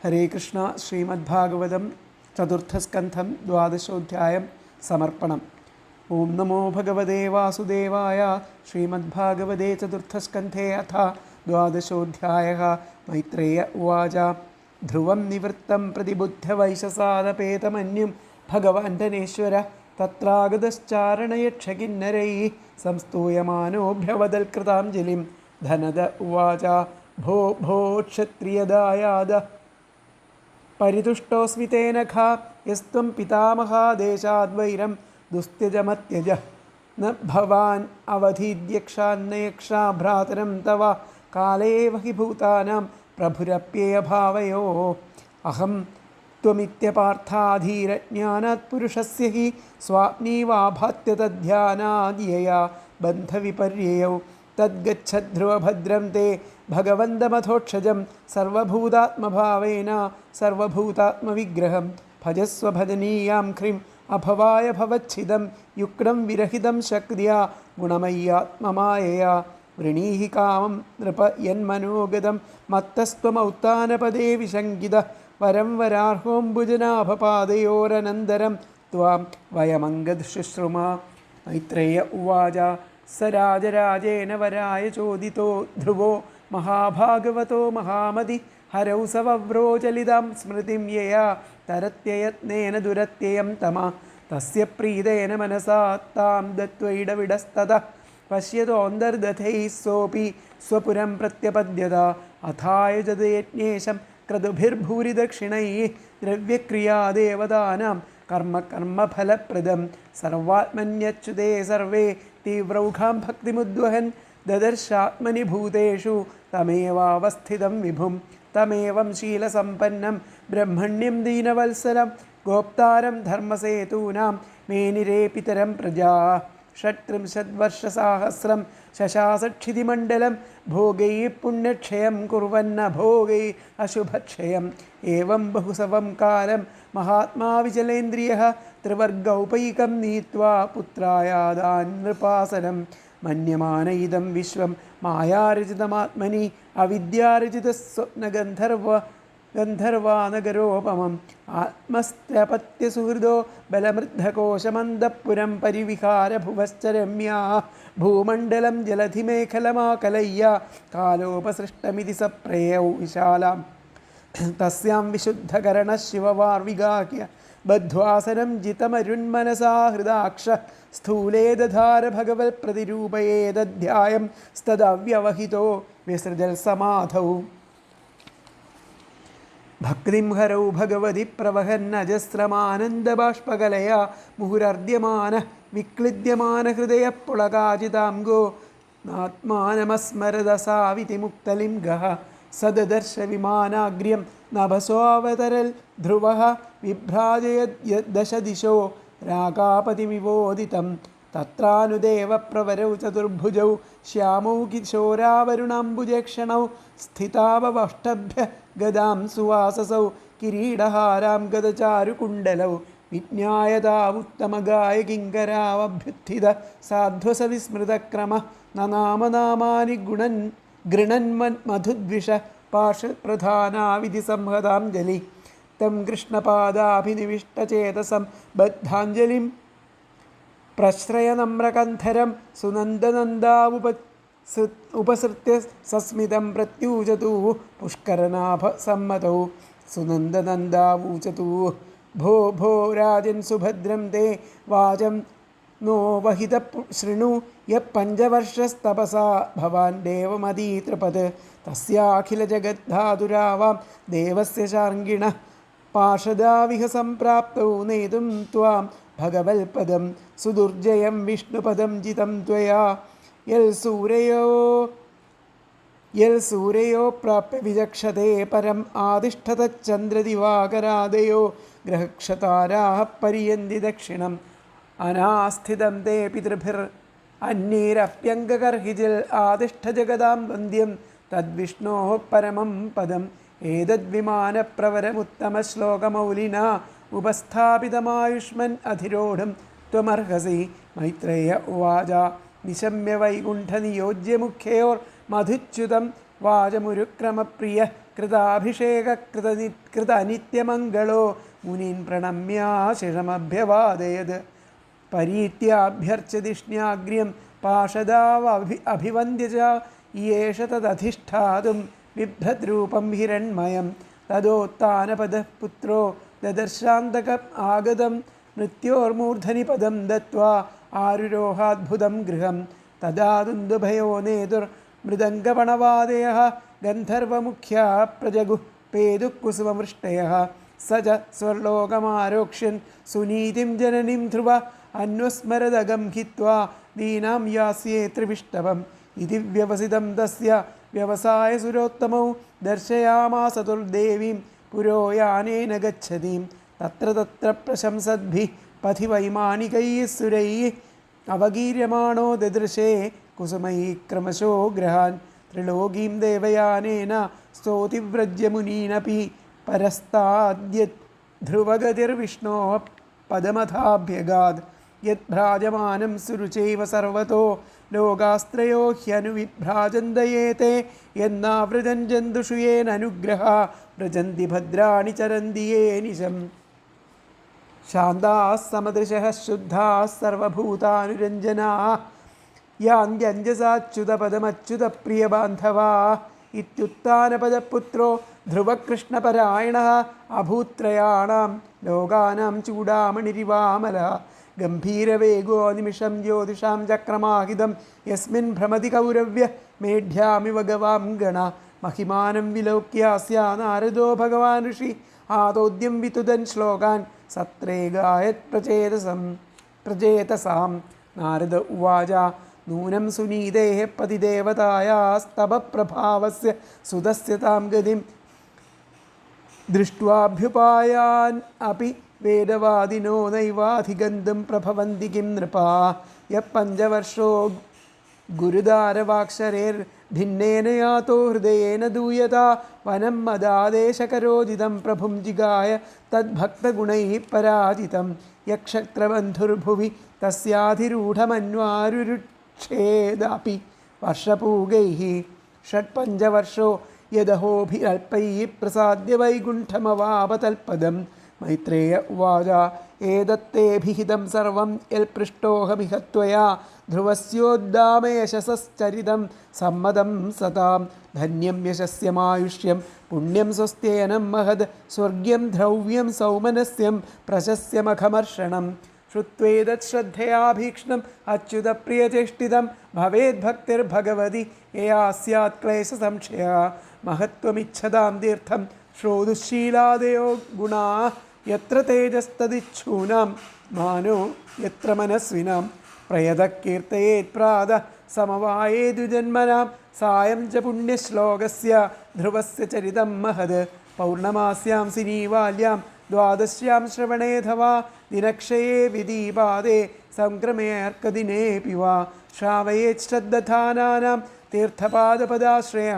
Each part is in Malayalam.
ഹരേ കൃഷ്ണ ശ്രീമദ്ഭാഗവതം ചതുർത്ഥസ്കന്ധം ദ്വാദശോധ്യായം സമർപ്പണം. ഓം നമോ ഭഗവതേ വാസുദേവായ ശ്രീമദ്ഭാഗവതേ ചതുർത്ഥസ്കന്ധേ അഥ ദ്വാദശോധ്യായ മൈത്രേയ ഉവാച. ധ്രുവം നിവൃത്തം പ്രതിബുദ്ധവൈശസാദപേതമന്യം ധനേശ്വര തത്രാഗതശ്ചാരണയക്ഷകിന്നരൈ സംസ്തൂയമാനോഭ്യവതൽകൃതാഞ്ജലിം ധനദ ഉവാച. ഭോ ഭോ ക്ഷത്രിയദായാദ परितुष्टोस्वितेन खा, यस्त्वं पितामहादेशाद्वैरं दुस्त्यजमत्यज। न भवान् अवधीद्यक्षान्नयक्षा भ्रातरं तव काले हि भूतानां प्रभुरप्येयभावयो। अहं त्वमित्यपार्थाधीरज्ञानात् पुरुषस्य हि स्वाप्नीवाभात्य तद्ध्यानाद्यया बन्धविपर्ययौ। तद्गच्छध्रुवभद्रं ते ഭഗവന്തമഥോക്ഷജം സർവഭൂതാത്മഭാവേന സർവഭൂതാത്മവിഗ്രഹം ഭജസ്വഭജനീയാം ഹ്രീം അഭവായ ഭവച്ഛിതം യുക്തം വിരഹിതം ശക്തിയാ ഗുണമയ്യാത്മമായയാ. വൃണീഹി കാമം നൃപ യന്മനോഗതം മത്തസ്ത്വമൗത്താനപദേ വിശങ്കിത വരം വരാർഹോംബുജനാഭപാദയോരനന്തരം ത്വാം വയമംഗദുശുശ്രുമ മൈത്രേയ ഉവാച സ രാജരാജേന വരായ ചോദിതോ ധ്രുവോ മഹാഭാഗവതോ മഹാമതി ഹരൗസവ്രോചലിതം സ്മൃതിം യയാ തരത്യയത്നേന ദുരത്യയം തമ. തസ്യ പ്രീതേന മനസാത്താം താം ദത്വൈടവിടസ്തത. പശ്യതോന്തർദഥൈ സോപി സ്വപുരം പ്രത്യപദ്യത അഥായ ജതയജ്ഞേശം ക്രതുഭിർഭൂരിദക്ഷിണൈ ദ്രവ്യക്രിയാദേവതാനാം കർമ്മ കർമ്മഫലപ്രദം സർവാത്മന്യച്യുതേ സർവേ തീവ്രൗഘാം ഭക്തിമുദ്വഹൻ ദദർശാത്മനിഭൂതേഷു തമേവാവസ്ഥിതം വിഭും തമേവം ശീലസമ്പന്നം ബ്രഹ്മണ്യം ദീനവത്സരം ഗോപ്താരം ധർമ്മസേതൂനാം മേനിരേ പിതരം പ്രജാ ഷട്ത്രിംശദ്വർഷസാഹസ്രം ശശാസക്ഷിതിമണ്ഡലം ഭോഗൈ പുണ്യക്ഷയം കുറവന്ന ഭോഗൈ അശുഭക്ഷയം ഏവം ബഹുസവം കാലം മഹാത്മാവിചലേന്ദ്രിയ ത്രിവർഗൗപൈകം നീത്വാ പുത്രായാദാൻ നൃപാസനം മന്യമാന ഇതം വിശ്വം മായാരചിതമാത്മനി അവിദ്യാരചിത സ്വപ്നഗന്ധർവ ഗന്ധർവാനഗരോപമം. ആത്മസ്ഥപത്യസുഹൃദോ ബലമൃദ്ധകോശമന്ദപ്പുരം പരിവിഹാരഭുവശ്ച രമ്യാ ഭൂമണ്ഡലം ജലധിമേഖലമാകലയ്യ. കാലോപസൃഷ്ടമിതി സപ്രേയൗ വിശാലാം. തസ്യാം വിശുദ്ധകരണ ശിവവാർവികാഖ്യ ബദ്ധ്വാസനം ജിതമരുന്മനസാ ഹൃദാക്ഷ സ്ഥൂലേ ദധാര ഭഗവത് പ്രതിരൂപയേതധ്യായം സ്തദവ്യവഹിതോ വിസൃജൽ സമാധൗ. ഭക്തിം ഹരൗ ഭഗവതി പ്രവഹന്നജസ്രമാനന്ദബാഷ്പകലയ മുഹുരർദ്യമാന വിക്ലിദ്യമാന ഹൃദയപ്പുളകാചിതാംഗോ നാത്മാനമസ്മരദസാവിതിമുക്തലിംഗ സദദർശ വിമാനാഗ്ര്യം നഭസോവതരൽ ധ്രുവ വിഭ്രാജയദശദിശോ രാഗാപതിമിവോദിതം തത്രാനുദേവ പ്രവരൗ ചതുർഭുജൗ ശ്യാമൗ കിശോരാവരുണാംബുജക്ഷണൗ സ്ഥിതാവഷ്ടഭ്യ ഗദാം സുവാസസൗ കിരീടഹാരാം ഗതചാരുകുണ്ടലൗ വിജ്ഞായതാവുത്തമഗായ കിങ്കരാവഭ്യുത്ഥിത സാധ്വസവിസ്മൃതക്രമ നനാമനാമാനി ഗുണൻ ഗൃണന്മൻ മധുദ്വിഷ പാർഷപ്രധാനാവിധി സംഹതാഞ്ജലി തം കൃഷ്ണപാദാഭിനിവിഷ്ടചേതസം ബദ്ധാഞ്ജലിം. പ്രശ്രയനമ്രകന്ധരം സുനന്ദനന്ദാവുപ ഉപസൃത്യ സസ്മിതം പ്രത്യൂചതു പുഷ്കരനാഭ സമ്മതൗ സുനന്ദനന്ദാവൂചതു ഭോ ഭോ രാജൻ സുഭദ്രം തേ വാചം നോ വഹിത ശൃണു. യ പഞ്ചവർഷസ്തപസാ ഭവാൻ ദേവമതീതൃപത് തസ്യാഖിലജഗദ്ധാതുരാവാം. ദേവസ്യ ചാർഗിണ പാർഷദാവിഹ സംപ്രാപ്തൗ നേതും ത്വാം. ഭഗവൽപദം സുദുർജയം വിഷ്ണുപദം ജിതം ത്വയാ. യൽ സൂരയോ യൽ സൂരയോ പ്രാപ്യ വിചക്ഷതേ പരം ആതിഷ്ഠതചന്ദ്രദിവാകരാദയോ ഗ്രഹക്ഷതാരാഹ പര്യന്തി ദക്ഷിണം അനാസ്ഥിതം തേ പിതൃഭിർ. അന്യേരപ്യംഗകർഹിജിൽ ആതിഷ്ഠജഗതാം വന്ദ്യം തദ്വിഷ്ണോ പരമം പദം. ഏതദ്വിമാനപ്രവരമുത്തമശ്ലോകമൗലിന. ഉപസ്ഥാപിതമായുഷ്മൻ അധിരോഢം ത്വമർഹസി. മൈത്രേയ ഉവാച. നിശമ്യ വൈകുണ്ഠനിയോജ്യമുഖ്യയോർ മധുച്യുതം വാചമുരുക്രമപ്രിയ കൃതാഭിഷേകകൃതനി കൃതനിത്യമംഗളോ മുനീൻ പ്രണമ്യാശിഷമഭ്യവാദയത് പരീത്യാഭ്യർച്ചതിഷ്ണ്യാഗ്ര്യം പാഷദാവഭി അഭിവന്ദ്യ യേഷ തദധിഷ്ഠാതും ബിഭ്രദ്രൂപം ഹിരൺമയം. തദോത്താനപദഃ പുത്രോ ദദർശാന്തകം ആഗതം മൃത്യോർമൂർധനി പദം ദത്വാ ആരുരോഹാത്ഭുതം ഗൃഹം. തദാ നേതുർ മൃദംഗപണവാദയ ഗന്ധർവമുഖ്യ പ്രജഗു പേതുക്കുസുമവൃഷ്ടയ സ ച സ്വർലോകമാരോക്ഷ്യൻ സുനീതിം ജനനിം ധ്രുവ അന്വസ്മരദഗം ഹിത്വാ ദീനാം യാസ്യേ ത്രിവിഷ്ടവം ഇതി വ്യവസിതം തസ്യ വ്യവസായ സുരോത്തമൗ ദർശയാമാസ ദുർദേവീം പുരോയാനേന ഗതീം തത്ര തത്ര പ്രശംസദ്ഭി പഥി വൈമാനികൈ സുരൈ അവഗീര്യമാണോ ദദൃശേ കുസുമൈ ക്രമശോ ഗ്രഹാൻ ത്രിലോകീം ദേവയാനേന സ്തോതിവ്രജ്യമുനീനപി പരസ്താദ്യ ധ്രുവഗതിർവിഷ്ണോ പദമഥാഭ്യഗാദ് യദ്ഭ്രാജമാനം സുരുചൈവ സർവതോ ലോകാസ്ത്രയോ ഹ്യനുവിഭ്രാജന്തയേത്തെ എന്നാ വ്രജൻ ജന്തുഷുയേനനുഗ്രഹ വ്രജന്തി ഭദ്രാണി ചരന്തിയേ നിശം. ശാന്താ സമദൃശ ശുദ്ധാ സർവഭൂതാനുരഞ്ജനാ. യാന്ത്യഞ്ജസാച്യുതപദമച്യുതപ്രിയബാന്ധവാ. ഇത്യുത്ഥാനപദപുത്രോ ധ്രുവകൃഷ്ണപരായണ അഭൂത്രയാണം ലോകാനാം ചൂടാമണിരിവാമല ഗംഭീരവേഗോ നിമിഷം ജ്യോതിഷാം ചക്രമാഹിതം. യസ്മിൻ ഭ്രമതി കൗരവ്യ മേഢ്യാമിവ ഗവാം ഗണ. മഹിമാനം വിലോക്യാസ്യാ നാരദോ ഭഗവാൻ ഋഷി. ആദോദ്യം വിതുതൻ ശ്ലോകാൻ സത്രേ ഗായത് പ്രചേതസം പ്രചേതസാം. നാരദ ഉവാച നൂനം സുനീതേ പതിദേവതായാസ്തവപ്രഭാവസ്യ സുതസ്യതാം ഗതിം. ദൃഷ്ട്വാഭ്യുപായാൻ അപ്പം വേദവാദിനോ നൈവാധിഗന്ധം പ്രഭവന്തി കിം നൃപാ. യ പഞ്ചവർഷോ ഗുരുദാരവാക്ഷരേർ ഭിന്നേന യാതോ ഹൃദയേന ദൂയത. വനം മദാദേശകരോചിതം പ്രഭും ജിഗായ തദ്ഭക്തഗുണൈ പരാജിതം. യക്ഷത്രബന്ധുർഭുവി തസ്യാധിരൂഢമന്വാരുരുക്ഷേദാപി. വർഷപൂകൈ ഷട്പഞ്ചവർഷോ യദഹോഭിരൽപ്പൈ പ്രസാദ്യ വൈകുണ്ഠമവാപതൽപദം. മൈത്രേയ ഉവാച ഏതത്തെഭിഹിതം സർവം എൽ പൃഷ്ടോഹമിഹ ധ്രുവസ്യോദ്ദാമ യശസ്ചരിതം സമ്മതം സതാം ധന്യം യശസ്യമായുഷ്യം. പുണ്യം സ്വസ്തേനം മഹത് സ്വർഗ്യം ദ്രവ്യം സൗമനസ്യം. പ്രശസ്യമഖമർഷണം ശ്രുത്വേതത് ശ്രദ്ധയാഭീക്ഷണം അച്യുത പ്രിയചേഷ്ടിതം അച്യുതപ്രിയചേഷ്ടിതം. ഭവേദ്ഭക്തിർഭഗവതി. യയാ സ്യാത് ക്ലേശസംശയ. മഹത്വമിച്ഛതാം തീർത്ഥം. ശ്രോതുശീലാദയോ ഗുണാ. എത്ര തേജസ്തതിച്ഛൂനാം? മാനോ എത്ര മനസ്വിനാം? പ്രയതകീർത്തയേത്പ്രാത സമവായേ ദ്വിജന്മനാം. സായം ച പുണ്യശ്ലോകസ്യ ധ്രുവസ്യ ചരിതം മഹത്. പൗർണമാസ്യാം സിനീവാല്യാം. ദ്വാദശ്യാം ശ്രവണേധവാ ദിനക്ഷയേ വിദീപാദേ. സംക്രമേർക്കദിനേ പിവാ. ശ്രാവയേ ശ്രാവയേശ്രദ്ധാനാം തീർത്ഥപാദപദാശ്രയ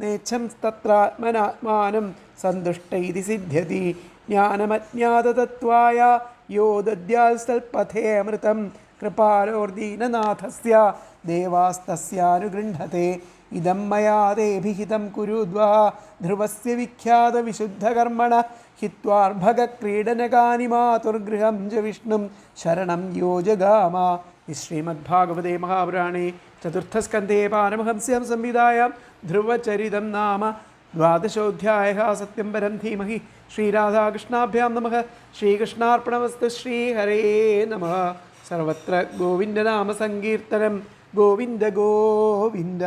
നേച്ഛം തത്രാത്മനാത്മാനം. സന്തുഷ്ടൈതി സിദ്ധ്യതി. ജ്ഞാനമജ്ഞാതത്വായ യോ ദദ്യാൽസൽപഥേമൃതം കൃപാലോർദീനനാഥസ്യ ദേവാസ്തസ്യാനുഗൃഹത്തെ ഇതം മയാദേഭിഹിതം കുരുദ്വാ. ധ്രുവസ് വിഖ്യാത വിശുദ്ധകർമ്മണ. ഹിത്വാർഭകക്രീഡനകാനി മാതുർഗൃഹം ജ വിഷ്ണു. ശരണം യോജഗാമ. ശ്രീമദ്ഭാഗവതേ മഹാപുരാണേ ചതുർത്ഥസ്കന്ധേ പാരമഹംസ്യം സംവിധായം. ധ്രുവചരിതം നാമ ദ്വാദശോധ്യായ സത്യം വരം ധീമഹി. ശ്രീരാധാകൃഷ്ണാഭ്യാം നമ. ശ്രീകൃഷ്ണാർപ്പണമസ്തു ശ്രീഹരേ നമ. സർവത്ര ഗോവിന്ദനാമസങ്കീർത്തനം ഗോവിന്ദ ഗോവിന്ദ.